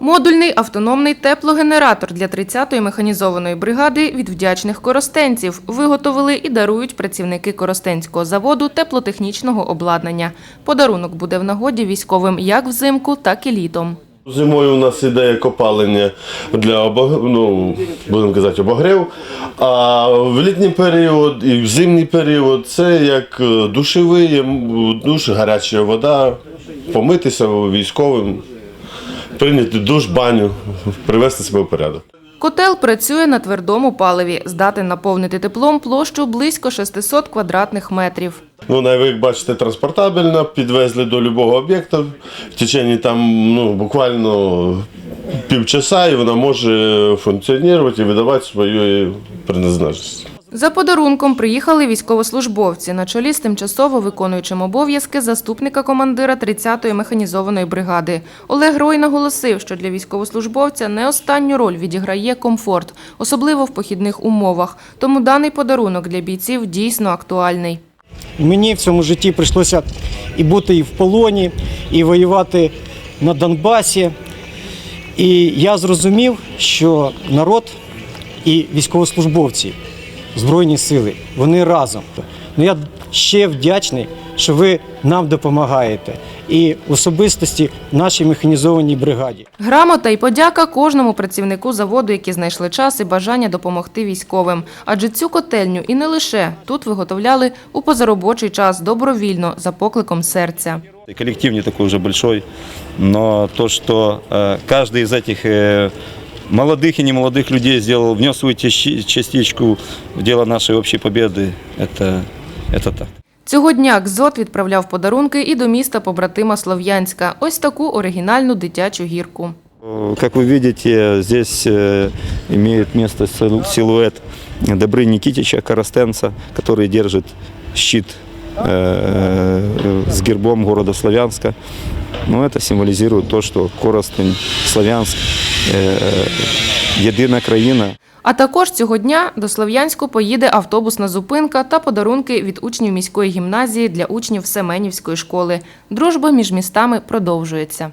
Модульний автономний теплогенератор для 30-ї механізованої бригади від вдячних коростенців виготовили і дарують працівники Коростенського заводу теплотехнічного обладнання. Подарунок буде в нагоді військовим як взимку, так і літом. Зимою у нас ідея копалення для ну, будемо казати, обогрів. А в літній період і в зимній період це як е, душевий, душ, гаряча вода, помитися військовим, прийняти душ, баню, привести себе в порядок. Котел працює на твердому паливі, здатен наповнити теплом площу близько 600 квадратних метрів. Ну, як бачите, транспортабельна, підвезли до будь-якого об'єкта. В течение там ну, буквально півчаса і вона може функціонувати і видавати свою призначеність. За подарунком приїхали військовослужбовці на чолі з тимчасово виконуючим обов'язки заступника командира 30-ї механізованої бригади. Олег Рой наголосив, що для військовослужбовця не останню роль відіграє комфорт, особливо в похідних умовах. Тому даний подарунок для бійців дійсно актуальний. Мені в цьому житті прийшлося і бути і в полоні, і воювати на Донбасі. І я зрозумів, що народ і військовослужбовці, Збройні сили, вони разом. Ну, я ще вдячний, що ви нам допомагаєте. І в особистості нашій механізованій бригаді. Грамота і подяка кожному працівнику заводу, які знайшли час і бажання допомогти військовим. Адже цю котельню і не лише тут виготовляли у позаробочий час добровільно за покликом серця. И Коллектив не такой уже большой, но то, что э, каждый из этих э, молодых и немолодых людей сделал, внес свою части- частичку в дело нашей общей победы, это, это так. Цього дня КЗОТ відправляв подарунки і до міста побратима Слов'янська. Ось таку оригінальну дитячу гірку. Э, Как вы видите, здесь э, имеет место сил- силуэт Добры Никитича Коростенца, который держит щит э, с гербом города Славянска. Но это символизирует то, что Коростень, Славянск, э, єдина країна. А також цього дня до Слов'янську поїде автобусна зупинка та подарунки від учнів міської гімназії для учнів Семенівської школи. Дружба між містами продовжується.